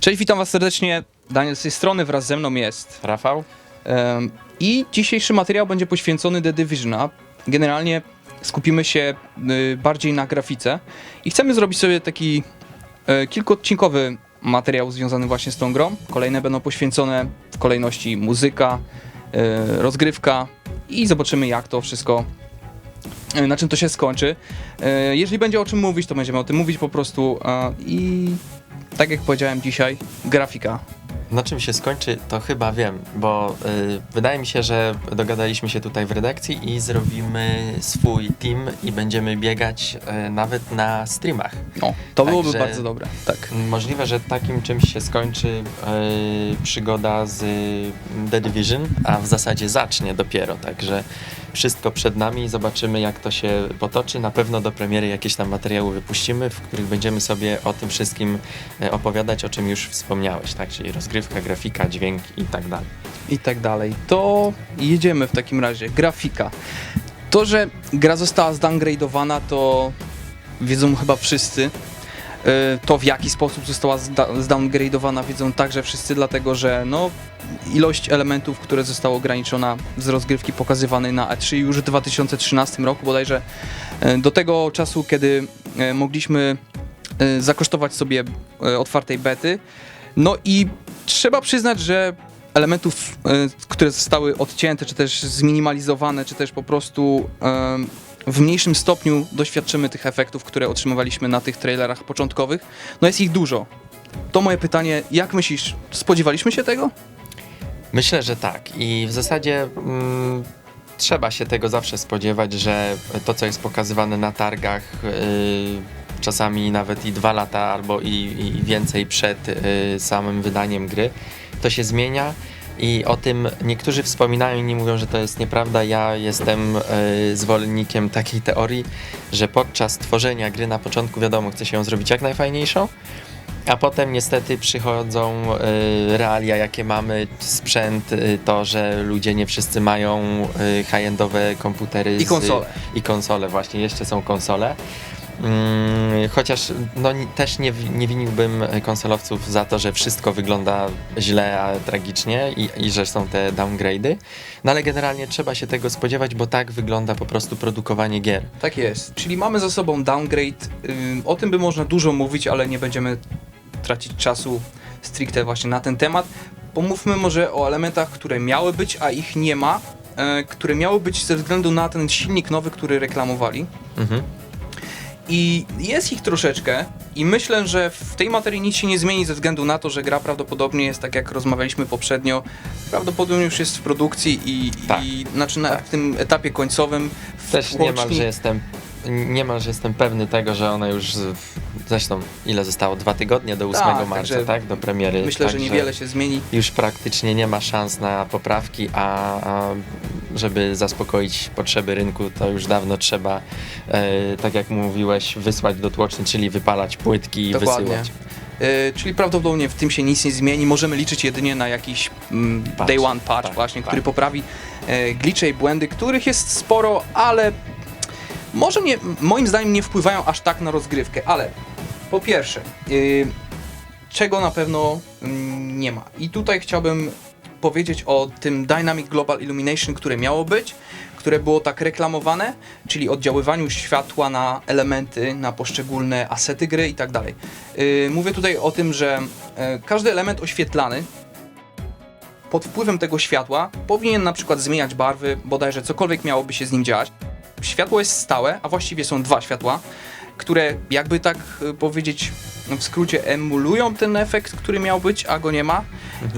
Cześć, witam was serdecznie. Daniel z tej strony wraz ze mną jest. Rafał? Em, I dzisiejszy materiał będzie poświęcony The Division. a Generalnie skupimy się y, bardziej na grafice i chcemy zrobić sobie taki y, kilkuodcinkowy materiał związany właśnie z tą grą. Kolejne będą poświęcone w kolejności muzyka, y, rozgrywka i zobaczymy jak to wszystko, y, na czym to się skończy. Y, Jeżeli będzie o czym mówić, to będziemy o tym mówić po prostu a, i tak jak powiedziałem dzisiaj, grafika Na czym się skończy, to chyba wiem, bo y, wydaje mi się, że dogadaliśmy się tutaj w redakcji i zrobimy swój team i będziemy biegać y, nawet na streamach. No, to byłoby Także- bardzo dobre. Tak. Możliwe, że takim czymś się skończy y, przygoda z y, The Division, a w zasadzie zacznie dopiero, także wszystko przed nami, zobaczymy jak to się potoczy. Na pewno do premiery jakieś tam materiały wypuścimy, w których będziemy sobie o tym wszystkim y, opowiadać, o czym już wspomniałeś, tak? Czyli rozgrywka, grafika, dźwięk i tak dalej. I tak dalej. To jedziemy w takim razie. Grafika. To, że gra została zdowngradowana, to wiedzą chyba wszyscy. E, To w jaki sposób została zdowngradowana wiedzą także wszyscy, dlatego że no, ilość elementów, które została ograniczona z rozgrywki pokazywanej na E3 już w 2013 roku bodajże e, do tego czasu, kiedy e, mogliśmy zakosztować sobie otwartej bety. No i trzeba przyznać, że elementów, które zostały odcięte, czy też zminimalizowane, czy też po prostu w mniejszym stopniu doświadczymy tych efektów, które otrzymywaliśmy na tych trailerach początkowych. No jest ich dużo. To moje pytanie, jak myślisz, spodziewaliśmy się tego? Myślę, że tak. I w zasadzie mm, trzeba się tego zawsze spodziewać, że to, co jest pokazywane na targach, yy, czasami nawet i dwa lata albo i, i więcej przed yy, samym wydaniem gry, to się zmienia. I o tym niektórzy wspominają i nie mówią, że to jest nieprawda. Ja jestem yy, zwolennikiem takiej teorii, że podczas tworzenia gry na początku wiadomo, chce się ją zrobić jak najfajniejszą, a potem niestety przychodzą y, realia, jakie mamy, sprzęt, y, to, że ludzie nie wszyscy mają y, high-endowe komputery. I konsole. I konsole, właśnie, jeszcze są konsole. Mm, chociaż no, też nie, nie winiłbym konsolowców za to, że wszystko wygląda źle, a tragicznie i, i że są te downgrade'y. No ale generalnie trzeba się tego spodziewać, bo tak wygląda po prostu produkowanie gier. Tak jest. Czyli mamy za sobą downgrade. O tym by można dużo mówić, ale nie będziemy tracić czasu stricte właśnie na ten temat. Pomówmy może o elementach, które miały być, a ich nie ma. e, Które miały być ze względu na ten silnik nowy, który reklamowali. Mhm. I jest ich troszeczkę i myślę, że w tej materii nic się nie zmieni ze względu na to, że gra prawdopodobnie jest, tak jak rozmawialiśmy poprzednio, prawdopodobnie już jest w produkcji i, Tak. i znaczy na, Tak. tym etapie końcowym. w Też tłoczni. niemalże jestem, niemalże jestem pewny tego, że ona już, zresztą ile zostało? Dwa tygodnie do 8 Tak, marca, tak? Do premiery. Myślę, że Także niewiele się zmieni. Już praktycznie nie ma szans na poprawki, a, a żeby zaspokoić potrzeby rynku, to już dawno trzeba, e, tak jak mówiłeś, wysłać do tłoczni, czyli wypalać płytki i Dokładnie. wysyłać. E, czyli prawdopodobnie w tym się nic nie zmieni. Możemy liczyć jedynie na jakiś mm, Patch. day one patch Tak, właśnie, tak. który poprawi e, glitche i błędy, których jest sporo, ale może nie, moim zdaniem nie wpływają aż tak na rozgrywkę, ale po pierwsze, y, czego na pewno mm, nie ma. I tutaj chciałbym powiedzieć o tym Dynamic Global Illumination, które miało być, które było tak reklamowane, czyli oddziaływaniu światła na elementy, na poszczególne asety gry i tak dalej. Y, Mówię tutaj o tym, że e, każdy element oświetlany pod wpływem tego światła powinien na przykład zmieniać barwy, bodajże cokolwiek miałoby się z nim dziać. Światło jest stałe, a właściwie są dwa światła, które jakby tak y, powiedzieć w skrócie emulują ten efekt, który miał być, a go nie ma.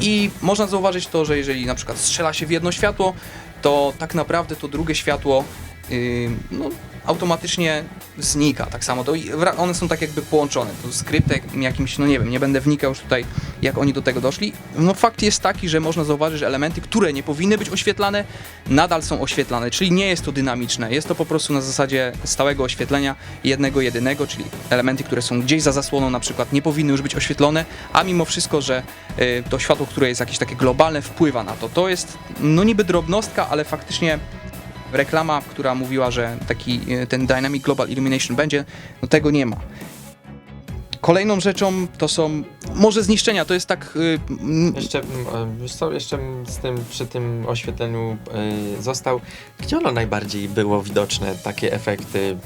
I można zauważyć to, że jeżeli na przykład strzela się w jedno światło, to tak naprawdę to drugie światło yy, no, automatycznie znika. Tak samo to one są tak jakby połączone. To skryptem jakimś, no nie wiem, nie będę wnikał już tutaj, jak oni do tego doszli. No fakt jest taki, że można zauważyć, że elementy, które nie powinny być oświetlane, nadal są oświetlane, czyli nie jest to dynamiczne. Jest to po prostu na zasadzie stałego oświetlenia jednego, jedynego, czyli elementy, które są gdzieś za zasłoną na przykład nie powinny już być oświetlone, a mimo wszystko, że y, to światło, które jest jakieś takie globalne, wpływa na to. To jest no niby drobnostka, ale faktycznie reklama, która mówiła, że taki y, ten Dynamic Global Illumination będzie, no tego nie ma. Kolejną rzeczą to są może zniszczenia, to jest tak... y, Jeszcze, mm, wiesz co, jeszcze z tym, przy tym oświetleniu y, został, gdzie ono najbardziej było widoczne, takie efekty,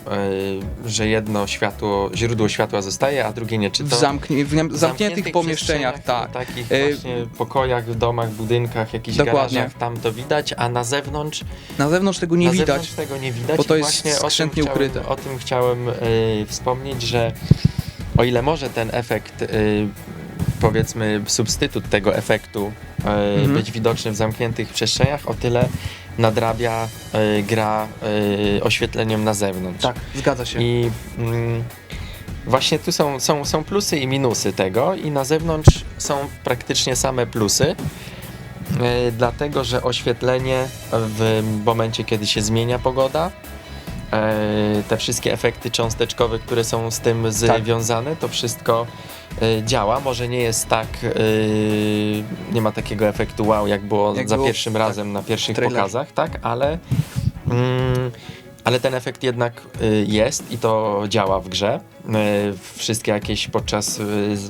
y, że jedno światło, źródło światła zostaje, a drugie nie. Czy w, to zamknie, w zamkniętych, zamkniętych pomieszczeniach, przestrzeniach, tak. w takich Y, właśnie pokojach, w domach, budynkach, jakichś Dokładnie. garażach, tam to widać, a na zewnątrz Na zewnątrz tego nie na widać. zewnątrz tego nie widać. bo to i jest właśnie o tym skrzętnie chciałem- ukryte. O tym chciałem y, wspomnieć, że o ile może ten efekt, y, powiedzmy substytut tego efektu y, Mhm. być widoczny w zamkniętych przestrzeniach, o tyle nadrabia y, gra oświetleniem na zewnątrz. Tak, zgadza się. I mm, właśnie tu są, są, są plusy i minusy tego i na zewnątrz są praktycznie same plusy. Dlatego, że oświetlenie w momencie, kiedy się zmienia pogoda, te wszystkie efekty cząsteczkowe, które są z tym związane, to wszystko e, działa. Może nie jest tak, e, nie ma takiego efektu wow, jak było Jak za było pierwszym tak, razem na pierwszych trailerze. pokazach, tak, ale mm, ale ten efekt jednak jest i to działa w grze. Wszystkie jakieś podczas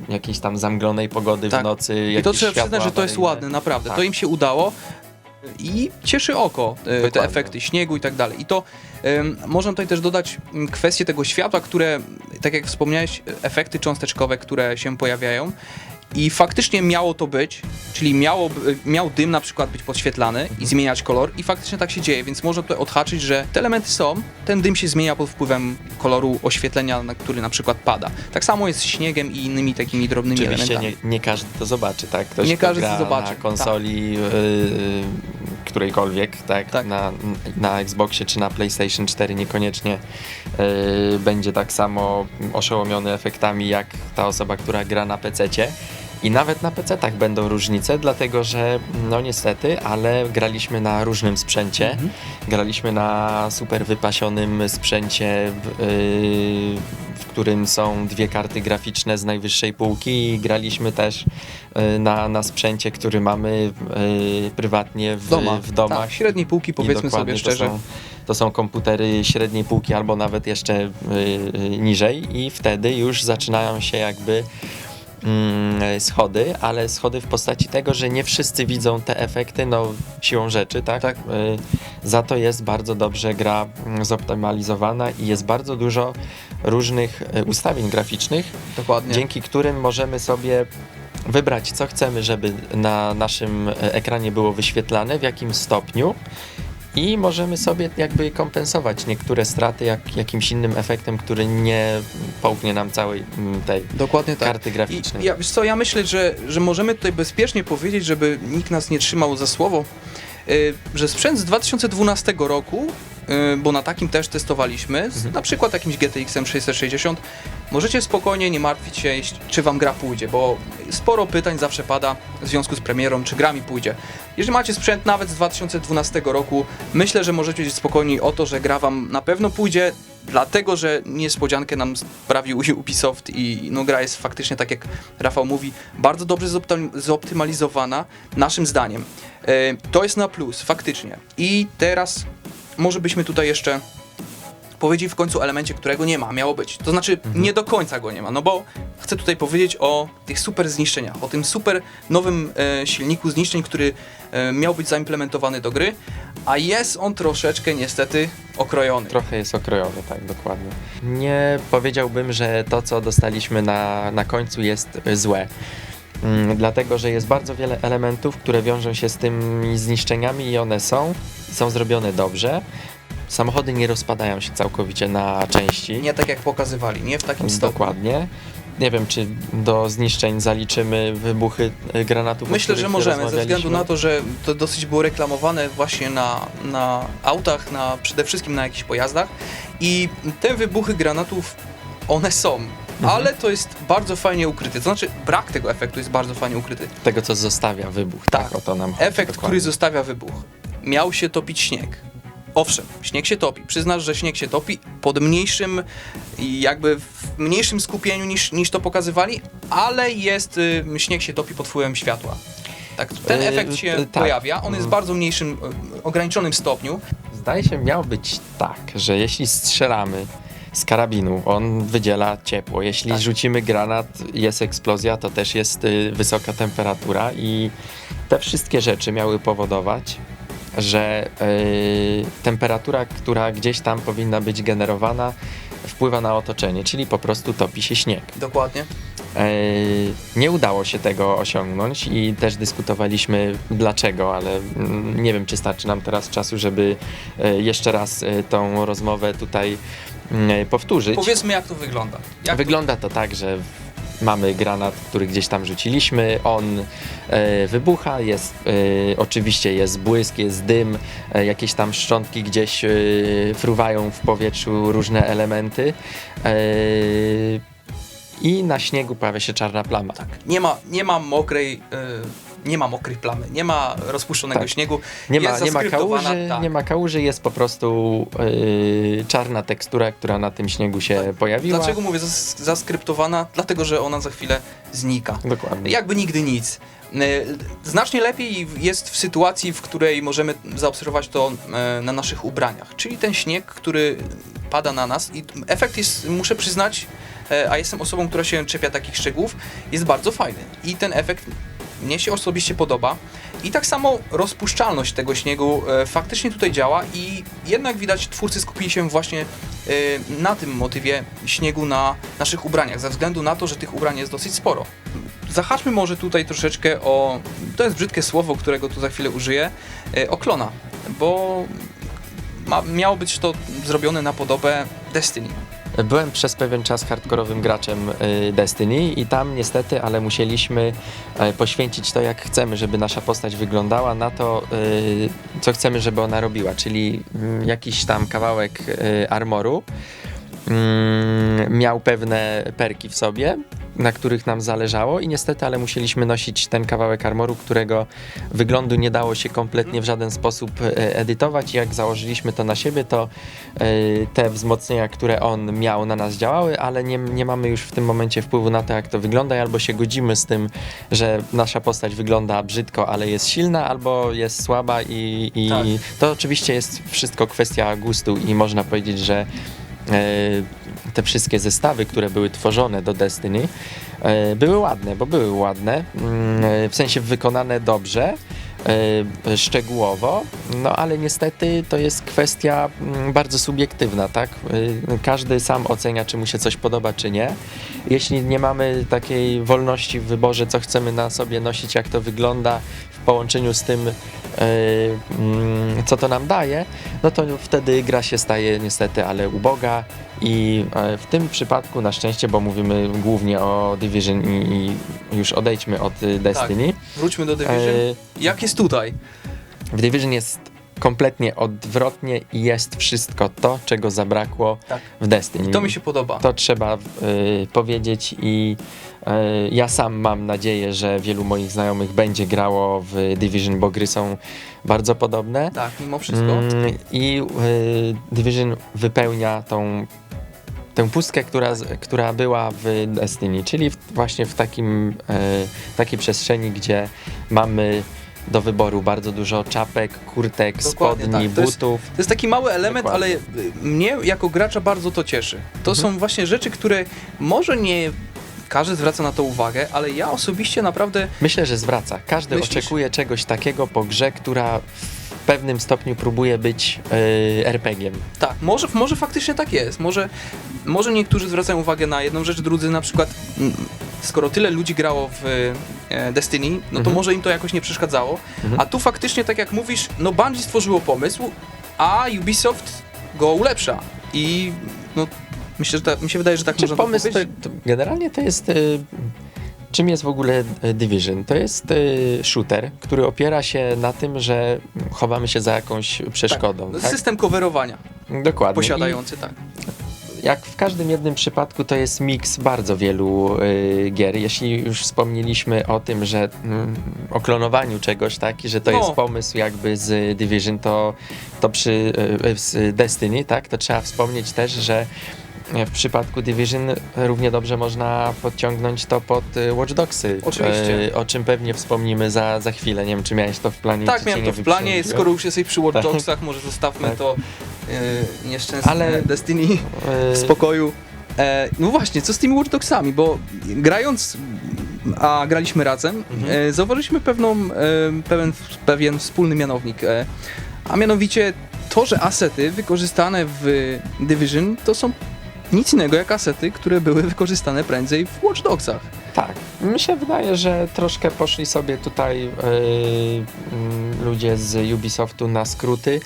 jakiejś tam zamglonej pogody Tak. w nocy. I to trzeba przyznać, że to jest ładne, naprawdę. Tak. To im się udało i cieszy oko e, te Dokładnie. efekty śniegu i tak dalej. I to em, można tutaj też dodać m, kwestię tego światła, które, tak jak wspomniałeś, efekty cząsteczkowe, które się pojawiają. I faktycznie miało to być, czyli miało, miał dym na przykład być podświetlany i zmieniać kolor i faktycznie tak się dzieje, więc można tutaj odhaczyć, że te elementy są, ten dym się zmienia pod wpływem koloru oświetlenia, na który na przykład pada. Tak samo jest z śniegiem i innymi takimi drobnymi Oczywiście elementami. nie, nie każdy to zobaczy, tak? Ktoś, Nie każdy to zobaczy, na tak. konsoli yy, którejkolwiek, tak? Tak. Na, na Xboxie czy na PlayStation 4 niekoniecznie yy, będzie tak samo oszołomiony efektami jak ta osoba, która gra na PC-cie. I nawet na PC-tach będą różnice, dlatego że, no niestety, ale graliśmy na różnym sprzęcie. Mhm. Graliśmy na super wypasionym sprzęcie, w, yy, w którym są dwie karty graficzne z najwyższej półki i graliśmy też yy, na, na sprzęcie, który mamy yy, prywatnie w, domach. w domach. Tak, średniej półki powiedzmy sobie szczerze. To są, komputery średniej półki albo nawet jeszcze yy, niżej i wtedy już zaczynają się jakby schody, ale schody w postaci tego, że nie wszyscy widzą te efekty, no siłą rzeczy, tak? Tak. Y, za to jest bardzo dobrze gra mm, zoptymalizowana i jest bardzo dużo różnych y, ustawień graficznych, Dokładnie. dzięki którym możemy sobie wybrać, co chcemy, żeby na naszym e, ekranie było wyświetlane, w jakim stopniu. I możemy sobie jakby kompensować niektóre straty jak, jakimś innym efektem, który nie połknie nam całej mm, tej Dokładnie tak. karty graficznej. I ja, wiesz co, ja myślę, że, że możemy tutaj bezpiecznie powiedzieć, żeby nikt nas nie trzymał za słowo, y, że sprzęt z 2012 roku, bo na takim też testowaliśmy, z, Mhm. na przykład jakimś GTX-em 660, możecie spokojnie nie martwić się, czy wam gra pójdzie, bo sporo pytań zawsze pada w związku z premierą, czy gra mi pójdzie. Jeżeli macie sprzęt nawet z 2012 roku, myślę, że możecie być spokojni o to, że gra wam na pewno pójdzie, dlatego, że niespodziankę nam sprawił Ubisoft i no, gra jest faktycznie, tak jak Rafał mówi, bardzo dobrze zoptym- zoptymalizowana, naszym zdaniem. E, To jest na plus, faktycznie. I teraz może byśmy tutaj jeszcze powiedzieli w końcu elemencie, którego nie ma, miało być. To znaczy nie do końca go nie ma, no bo chcę tutaj powiedzieć o tych super zniszczeniach, o tym super nowym e, silniku zniszczeń, który e, miał być zaimplementowany do gry, a jest on troszeczkę niestety okrojony. Trochę jest okrojony, tak, dokładnie. Nie powiedziałbym, że to, co dostaliśmy na, na końcu jest y, złe. Mm, dlatego, że jest bardzo wiele elementów, które wiążą się z tymi zniszczeniami i one są, są zrobione dobrze. Samochody nie rozpadają się całkowicie na części. Nie tak jak pokazywali, nie w takim stopniu. Dokładnie. Nie wiem, czy do zniszczeń zaliczymy wybuchy y, granatów. Myślę, że możemy, ze względu na to, że to dosyć było reklamowane właśnie na, na autach, na, przede wszystkim na jakichś pojazdach i te wybuchy granatów, one są, Mhm. ale to jest bardzo fajnie ukryte, to znaczy brak tego efektu jest bardzo fajnie ukryty. Tego, co zostawia wybuch. Tak, Tak. o to nam chodzi. Efekt, dokładnie. który zostawia wybuch. Miał się topić śnieg. Owszem, śnieg się topi. Przyznasz, że śnieg się topi pod mniejszym, jakby w mniejszym skupieniu niż, niż to pokazywali, ale jest, y, śnieg się topi pod wpływem światła. Tak, ten Yy, efekt się y, tak. pojawia, on jest w Mm. bardzo mniejszym, y, ograniczonym stopniu. Zdaje się, miał być tak, że jeśli strzelamy z karabinu. On wydziela ciepło. Jeśli Tak. rzucimy granat, jest eksplozja, to też jest y, wysoka temperatura i te wszystkie rzeczy miały powodować, że y, temperatura, która gdzieś tam powinna być generowana, wpływa na otoczenie, czyli po prostu topi się śnieg. Dokładnie. E, Nie udało się tego osiągnąć i też dyskutowaliśmy dlaczego, ale mm, nie wiem, czy starczy nam teraz czasu, żeby e, jeszcze raz e, tą rozmowę tutaj mm, powtórzyć. Powiedzmy, jak to wygląda. Jak Wygląda to tak, że mamy granat, który gdzieś tam rzuciliśmy, on e, wybucha, jest e, oczywiście jest błysk, jest dym, e, jakieś tam szczątki gdzieś e, fruwają w powietrzu różne elementy. E, i na śniegu pojawia się czarna plama. Tak. Nie ma, nie ma mokrej, y, nie ma mokrej plamy, nie ma rozpuszczonego Tak. śniegu. Nie ma, nie ma kałuży, tak. nie ma kałuży, jest po prostu yy, czarna tekstura, która na tym śniegu się Tak. pojawiła. Dlaczego mówię zas- zaskryptowana? Dlatego, że ona za chwilę znika. Dokładnie. Jakby nigdy nic. Y, Znacznie lepiej jest w sytuacji, w której możemy zaobserwować to e, na naszych ubraniach. Czyli ten śnieg, który pada na nas i efekt jest, muszę przyznać, e, a jestem osobą, która się czepia takich szczegółów, jest bardzo fajny. I ten efekt mnie się osobiście podoba. I tak samo rozpuszczalność tego śniegu e, faktycznie tutaj działa i jednak widać twórcy skupili się właśnie e, na tym motywie śniegu na naszych ubraniach, ze względu na to, że tych ubrań jest dosyć sporo. Zahaczmy może tutaj troszeczkę o, to jest brzydkie słowo, którego tu za chwilę użyję, e, o klona, bo ma, miało być to zrobione na podobę Destiny. Byłem przez pewien czas hardkorowym graczem y, Destiny i tam niestety, ale musieliśmy y, poświęcić to, jak chcemy, żeby nasza postać wyglądała, na to, y, co chcemy, żeby ona robiła, czyli y, jakiś tam kawałek armoru mm, miał pewne perki w sobie, na których nam zależało i niestety, ale musieliśmy nosić ten kawałek armoru, którego wyglądu nie dało się kompletnie w żaden sposób e, edytować i jak założyliśmy to na siebie, to e, te wzmocnienia, które on miał na nas działały, ale nie, nie mamy już w tym momencie wpływu na to, jak to wygląda i albo się godzimy z tym, że nasza postać wygląda brzydko, ale jest silna, albo jest słaba i, i Tak. to oczywiście jest wszystko kwestia gustu i można powiedzieć, że te wszystkie zestawy, które były tworzone do Destiny, e, były ładne, bo były ładne, mm, e, w sensie wykonane dobrze, e, szczegółowo, no ale niestety to jest kwestia mm, bardzo subiektywna, tak? E, Każdy sam ocenia, czy mu się coś podoba, czy nie. Jeśli nie mamy takiej wolności w wyborze, co chcemy na sobie nosić, jak to wygląda połączeniu z tym, e, mm, co to nam daje, no to wtedy gra się staje niestety, ale uboga i e, w tym przypadku na szczęście, bo mówimy głównie o Division i, już odejdźmy od y, Destiny. Wróćmy do Division. E, Jak jest tutaj? w Division jest kompletnie odwrotnie i jest wszystko to, czego zabrakło Tak. w Destiny. To mi się podoba. To trzeba y, powiedzieć i y, ja sam mam nadzieję, że wielu moich znajomych będzie grało w Division, bo gry są bardzo podobne. Tak, mimo wszystko. Mm, I y, Division wypełnia tą tę pustkę, która, z- która była w Destiny, czyli w, właśnie w takim, y, takiej przestrzeni, gdzie mamy do wyboru bardzo dużo czapek, kurtek, Dokładnie spodni, tak. To jest- butów. To jest taki mały element, Dokładnie. ale y, mnie jako gracza bardzo to cieszy. To Mhm. są właśnie rzeczy, które może nie każdy zwraca na to uwagę, ale ja osobiście naprawdę Myślę, że zwraca. Każdy Myślisz? oczekuje czegoś takiego po grze, która w pewnym stopniu próbuje być y, RPG-iem. tak, może, może faktycznie tak jest. Może, może niektórzy zwracają uwagę na jedną rzecz, drudzy na przykład, mm, skoro tyle ludzi grało w e, Destiny, no to Mhm. może im to jakoś nie przeszkadzało. Mhm. A tu faktycznie, tak jak mówisz, no Bungie stworzyło pomysł, a Ubisoft go ulepsza. I no, myślę, że ta, mi się wydaje, że tak Czy można pomysł to, to generalnie to jest. Y, czym jest w ogóle y, Division? To jest y, shooter, który opiera się na tym, że chowamy się za jakąś przeszkodą. Tak. Tak? System coverowania Dokładnie. posiadający, tak. Jak w każdym jednym przypadku to jest miks bardzo wielu y, gier. Jeśli już wspomnieliśmy o tym, że mm, o klonowaniu czegoś, tak, i że to No. jest pomysł jakby z Division, to, to przy y, z Destiny, tak, to trzeba wspomnieć też, że w przypadku Division równie dobrze można podciągnąć to pod y, Watch Dogsy. Oczywiście. y, O czym pewnie wspomnimy za, za chwilę. Nie wiem, czy miałeś to w planie. Tak, miałem to w planie, skoro już jesteś przy Watch Tak. Dogsach, może zostawmy Tak. to nieszczęsne Ale- Destiny E, w spokoju. E, no właśnie, co z tymi Watch Dogsami, bo grając, a graliśmy razem, Mhm. e, zauważyliśmy pewną, e, pewien, pewien wspólny mianownik, e, a mianowicie to, że asety wykorzystane w Division to są nic innego jak asety, które były wykorzystane prędzej w Watch Dogsach. Tak. Mi się wydaje, że troszkę poszli sobie tutaj yy, ludzie z Ubisoftu na skróty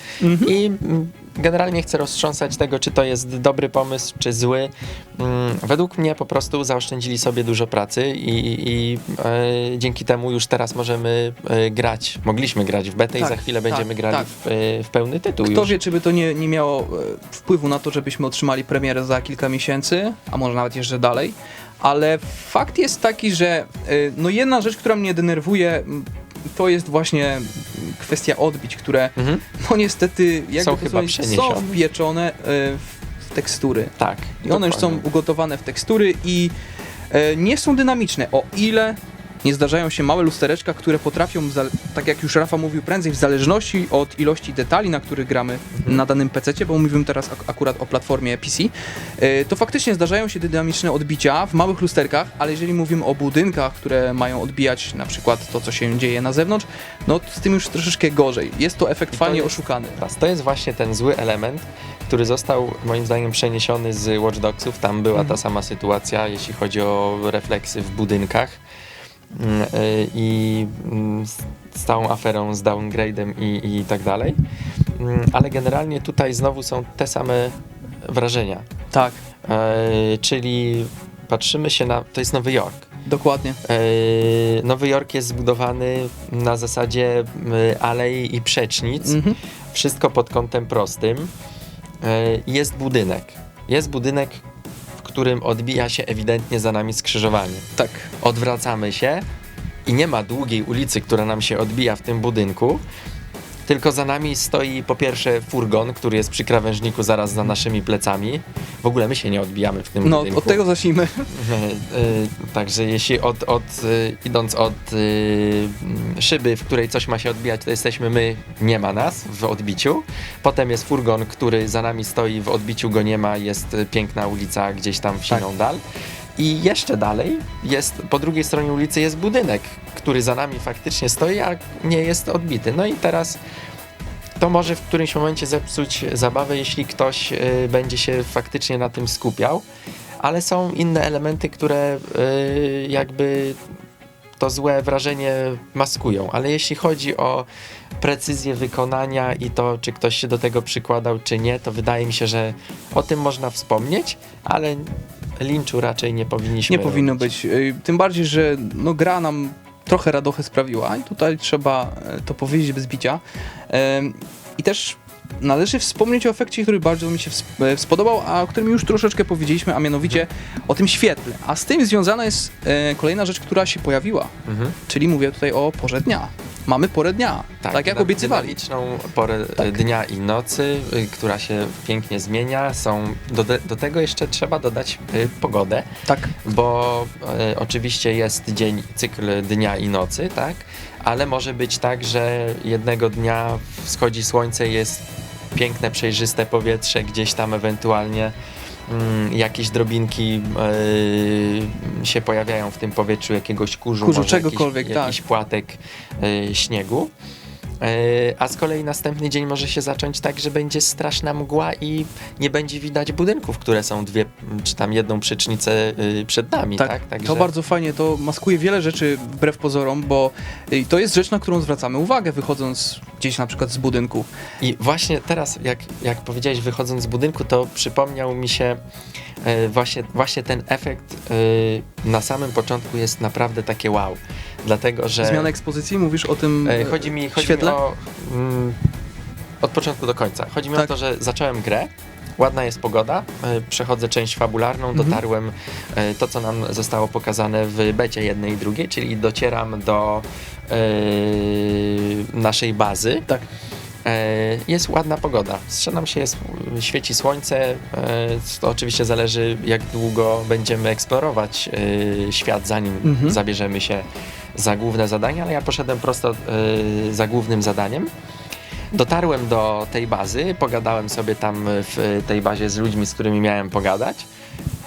i mm, generalnie chcę roztrząsać tego, czy to jest dobry pomysł, czy zły. Mm, Według mnie po prostu zaoszczędzili sobie dużo pracy i, i e, dzięki temu już teraz możemy e, grać, mogliśmy grać w betę i Tak, za chwilę tak, będziemy grali tak. w, e, w pełny tytuł Kto już. wie, czy by to nie, nie miało wpływu na to, żebyśmy otrzymali premierę za kilka miesięcy, a może nawet jeszcze dalej. Ale fakt jest taki, że e, no jedna rzecz, która mnie denerwuje, m, to jest właśnie kwestia odbić, które Mhm. no niestety jakby Są chyba są wpieczone e, w, tekstury. Tak. I one już są dokładnie. ugotowane w tekstury i e, nie są dynamiczne. O ile nie zdarzają się małe lustereczka, które potrafią, tak jak już Rafa mówił prędzej, w zależności od ilości detali, na których gramy Mhm. na danym PC, bo mówimy teraz ak- akurat o platformie PC, e, to faktycznie zdarzają się dynamiczne odbicia w małych lusterkach, ale jeżeli mówimy o budynkach, które mają odbijać na przykład to, co się dzieje na zewnątrz, no z tym już troszeczkę gorzej. Jest to efekt fajnie oszukany. Teraz, to jest właśnie ten zły element, który został moim zdaniem przeniesiony z Watch Dogsów. Tam była ta Mhm. sama sytuacja, jeśli chodzi o refleksy w budynkach. Y, I mm, z z całą aferą z downgrade'em i, i tak dalej. Mm, Ale generalnie tutaj znowu są te same wrażenia. Tak, E, czyli patrzymy się na. To jest Nowy Jork. dokładnie. E, Nowy Jork jest zbudowany na zasadzie alei i przecznic. Mhm. Wszystko pod kątem prostym. E, Jest budynek. Jest budynek, w którym odbija się ewidentnie za nami skrzyżowanie. Tak. Odwracamy się i nie ma długiej ulicy, która nam się odbija w tym budynku. Tylko za nami stoi po pierwsze furgon, który jest przy krawężniku zaraz za naszymi plecami. W ogóle my się nie odbijamy w tym No, budynku. od tego zacznijmy. E, e, Także jeśli od, od, e, idąc od e, szyby, w której coś ma się odbijać, to jesteśmy my, nie ma nas w odbiciu. Potem jest furgon, który za nami stoi, w odbiciu go nie ma, jest e, piękna ulica gdzieś tam w Tak. siną dal. I jeszcze dalej jest, po drugiej stronie ulicy jest budynek, który za nami faktycznie stoi, a nie jest odbity. No i teraz to może w którymś momencie zepsuć zabawę, jeśli ktoś y, będzie się faktycznie na tym skupiał, ale są inne elementy, które y, jakby to złe wrażenie maskują. Ale jeśli chodzi o precyzję wykonania i to, czy ktoś się do tego przykładał, czy nie, to wydaje mi się, że o tym można wspomnieć, ale linczu raczej nie powinniśmy. Nie powinno robić. być. Y, Tym bardziej, że no, gra nam trochę radochy sprawiła i tutaj trzeba e, to powiedzieć bez bicia. I też należy wspomnieć o efekcie, który bardzo mi się e, spodobał, a o którym już troszeczkę powiedzieliśmy, a mianowicie o tym świetle. A z tym związana jest kolejna rzecz, która się pojawiła, Mhm. czyli mówię tutaj o porze dnia. Mamy porę dnia, tak, jak dyna- obiecywali. Dynamiczną porę Tak. dnia i nocy, y, która się pięknie zmienia. Są, do, do tego jeszcze trzeba dodać y, pogodę, Tak, bo y, oczywiście jest dzień, cykl dnia i nocy, tak? Ale może być tak, że jednego dnia wschodzi słońce, jest piękne, przejrzyste powietrze, gdzieś tam ewentualnie jakieś drobinki y, się pojawiają w tym powietrzu, jakiegoś kurzu, Kurzu, czegokolwiek, jakiś, tak. jakiś płatek y, śniegu. Y, A z kolei następny dzień może się zacząć tak, że będzie straszna mgła i nie będzie widać budynków, które są dwie, czy tam jedną przecznicę y, przed nami, tak? tak. Także To bardzo fajnie, to maskuje wiele rzeczy wbrew pozorom, bo y, to jest rzecz, na którą zwracamy uwagę, wychodząc gdzieś na przykład z budynku. I właśnie teraz, jak, jak powiedziałeś, wychodząc z budynku, to przypomniał mi się e, właśnie, właśnie ten efekt e, na samym początku jest naprawdę takie wow. Dlatego, że Zmiana ekspozycji, mówisz o tym e, chodzi mi, chodzi mi świetle? o mm, od początku do końca. Chodzi mi o Tak. to, że zacząłem grę, ładna jest pogoda, e, przechodzę część fabularną, Mhm. dotarłem e, to, co nam zostało pokazane w becie jednej i drugiej, czyli docieram do naszej bazy. Tak. Jest ładna pogoda. Strzelam się, jest, świeci słońce. To oczywiście zależy, jak długo będziemy eksplorować świat, zanim Mhm. zabierzemy się za główne zadanie, ale ja poszedłem prosto e, za głównym zadaniem. Dotarłem do tej bazy, pogadałem sobie tam w tej bazie z ludźmi, z którymi miałem pogadać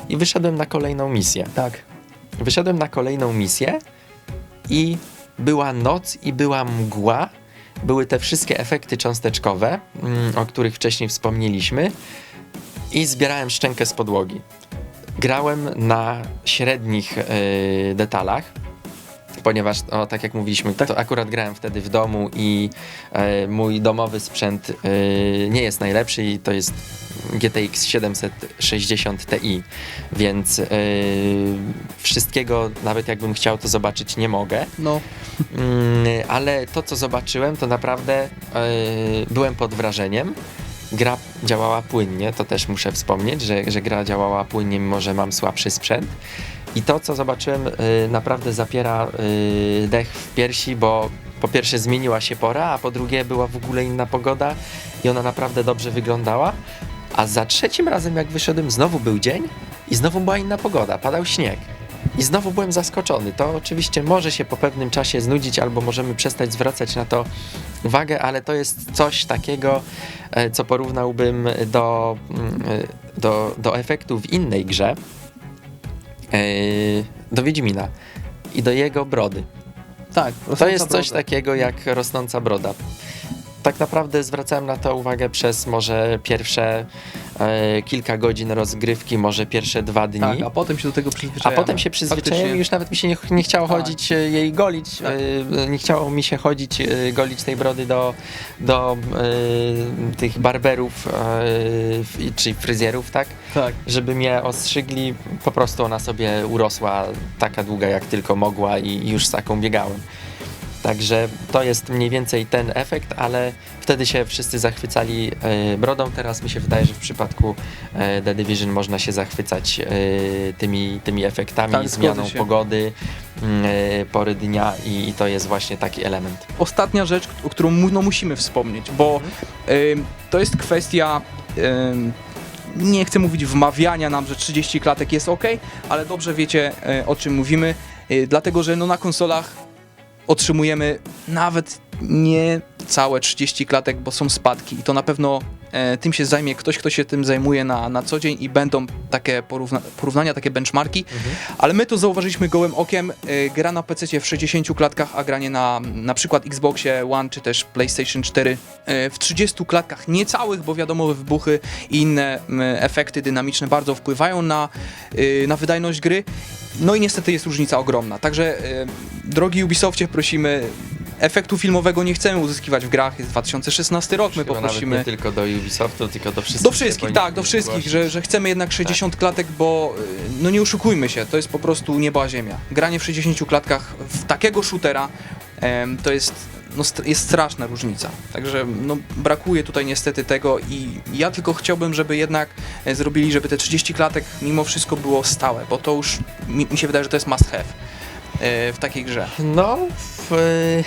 i wyszedłem na kolejną misję. Tak. Wyszedłem na kolejną misję i była noc i była mgła. Były te wszystkie efekty cząsteczkowe, mm, o których wcześniej wspomnieliśmy i zbierałem szczękę z podłogi. Grałem na średnich yy, detalach, ponieważ, o, tak jak mówiliśmy, Tak. to akurat grałem wtedy w domu i e, mój domowy sprzęt e, nie jest najlepszy i to jest GTX 760 Ti, więc e, wszystkiego, nawet jakbym chciał to zobaczyć, nie mogę. No, Mm, ale to, co zobaczyłem, to naprawdę e, byłem pod wrażeniem. Gra działała płynnie, to też muszę wspomnieć, że, że gra działała płynnie, mimo że mam słabszy sprzęt. I to, co zobaczyłem, e, naprawdę zapiera e, dech w piersi, bo po pierwsze zmieniła się pora, a po drugie była w ogóle inna pogoda i ona naprawdę dobrze wyglądała. A za trzecim razem, jak wyszedłem, znowu był dzień i znowu była inna pogoda, padał śnieg. I znowu byłem zaskoczony. To oczywiście może się po pewnym czasie znudzić, albo możemy przestać zwracać na to uwagę, ale to jest coś takiego, e, co porównałbym do, mm, e, do, do efektu w innej grze, do Wiedźmina i do jego brody. tak. To jest coś takiego jak rosnąca broda. Tak naprawdę zwracałem na to uwagę przez może pierwsze e, kilka godzin rozgrywki, może pierwsze dwa dni. Tak, a potem się do tego A przyzwyczajamy. potem się przyzwyczaiłem i już nawet mi się nie, nie chciało Tak. chodzić e, jej golić, Tak. e, nie chciało mi się chodzić, e, golić tej brody do, do e, tych barberów, e, czy fryzjerów, tak? Tak. Żeby mnie ostrzygli, po prostu ona sobie urosła taka długa jak tylko mogła i już z taką biegałem. Także to jest mniej więcej ten efekt, ale wtedy się wszyscy zachwycali e, brodą. Teraz mi się wydaje, że w przypadku e, The Division można się zachwycać e, tymi, tymi efektami, Tak, zmianą pogody, mm, pory dnia i, i to jest właśnie taki element. Ostatnia rzecz, o którą no, musimy wspomnieć, bo ym, to jest kwestia. nie chcę mówić wmawiania nam, że 30 klatek jest ok, ale dobrze wiecie o czym mówimy, dlatego że no, na konsolach otrzymujemy nawet nie całe 30 klatek, bo są spadki i to na pewno e, tym się zajmie ktoś, kto się tym zajmuje na, na co dzień i będą takie porówna porównania, takie benchmarki, ale my to zauważyliśmy gołym okiem, e, gra na PC w 60 klatkach, a granie na na przykład Xboxie One czy też PlayStation 4 e, w 30 klatkach. Niecałych, bo wiadomo wybuchy i inne m, efekty dynamiczne bardzo wpływają na, e, na wydajność gry. No i niestety jest różnica ogromna. Także e, drogi Ubisoftie prosimy efektu filmowego nie chcemy uzyskiwać w grach, jest 2016 rok, my Chyba poprosimy... Nie tylko do Ubisoftu, tylko do wszystkich. Do wszystkich, tak, do wszystkich, że, że chcemy jednak 60 klatek, bo y, no nie oszukujmy się, to jest po prostu nieba ziemia. Granie w 60 klatkach w takiego shootera to jest, no, st- jest straszna różnica. Także no, brakuje tutaj niestety tego i ja tylko chciałbym, żeby jednak e, zrobili, żeby te 30 klatek mimo wszystko było stałe, bo to już mi, mi się wydaje, że to jest must have e, w takiej grze. No, w...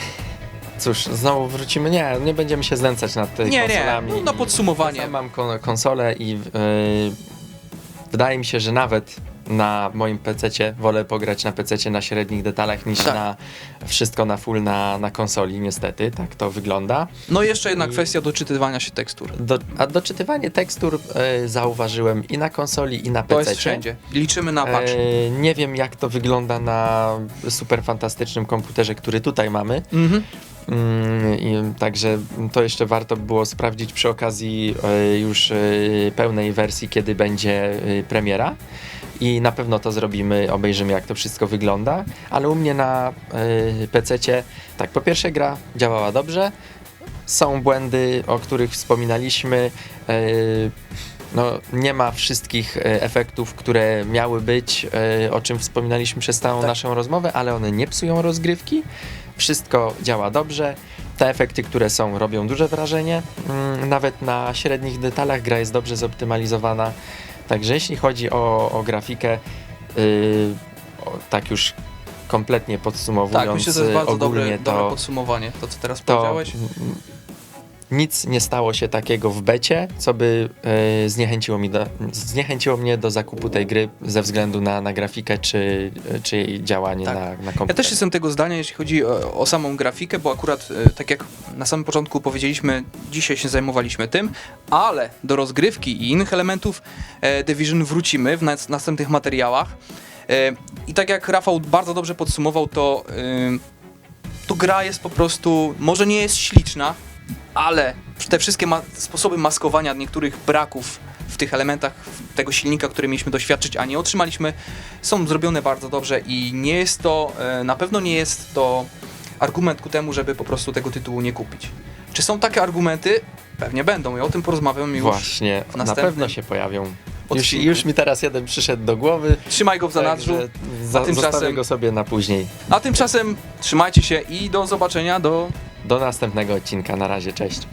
cóż, znowu wrócimy. Nie, nie będziemy się znęcać nad tymi Nie, nie, konsolami. no, na I- podsumowanie. Ja mam kon- konsolę i yy, wydaje mi się, że nawet na moim PC wolę pograć na PC na średnich detalach niż Tak. na wszystko na full na, na konsoli, niestety. Tak to wygląda. No i jeszcze jedna I- kwestia doczytywania się tekstur. Do, a doczytywanie tekstur yy, zauważyłem i na konsoli, i na PC. To jest wszędzie. Liczymy na patch. E, nie wiem, jak to wygląda na super fantastycznym komputerze, który tutaj mamy. Mhm. Mm, także to jeszcze warto by było sprawdzić przy okazji e, już e, pełnej wersji, kiedy będzie e, premiera. I na pewno to zrobimy, obejrzymy jak to wszystko wygląda. Ale u mnie na y, PC, tak, po pierwsze gra działała dobrze. Są błędy, o których wspominaliśmy. y, no, nie ma wszystkich e, efektów, które miały być, e, o czym wspominaliśmy przez całą Tak. naszą rozmowę, ale one nie psują rozgrywki. Wszystko działa dobrze. Te efekty, które są, robią duże wrażenie. Mm, Nawet na średnich detalach gra jest dobrze zoptymalizowana. Także jeśli chodzi o, o grafikę, yy, o, tak już kompletnie podsumowując, Tak, myślę, że to jest bardzo ogólnie dobre, to, dobre podsumowanie, to co teraz to powiedziałeś. Nic nie stało się takiego w becie, co by e, zniechęciło, mi do, zniechęciło mnie do zakupu tej gry ze względu na, na grafikę czy, czy jej działanie Tak. na, na Ja komputerze. też jestem tego zdania, jeśli chodzi o, o samą grafikę, bo akurat, e, tak jak na samym początku powiedzieliśmy, dzisiaj się zajmowaliśmy tym, ale do rozgrywki i innych elementów e, Division wrócimy w nas, następnych materiałach. E, I tak jak Rafał bardzo dobrze podsumował, to, e, to gra jest po prostu, może nie jest śliczna, ale te wszystkie ma sposoby maskowania niektórych braków w tych elementach tego silnika, który mieliśmy doświadczyć, a nie otrzymaliśmy, są zrobione bardzo dobrze i nie jest to, e, na pewno nie jest to argument ku temu, żeby po prostu tego tytułu nie kupić. Czy są takie argumenty? Pewnie będą i o tym porozmawiamy już. Właśnie, w na pewno się pojawią. Już, już mi teraz jeden przyszedł do głowy. Trzymaj go w zanadrzu. Za, tymczasem- zostawię go sobie na później. A tymczasem trzymajcie się i do zobaczenia do Do następnego odcinka. Na razie, cześć.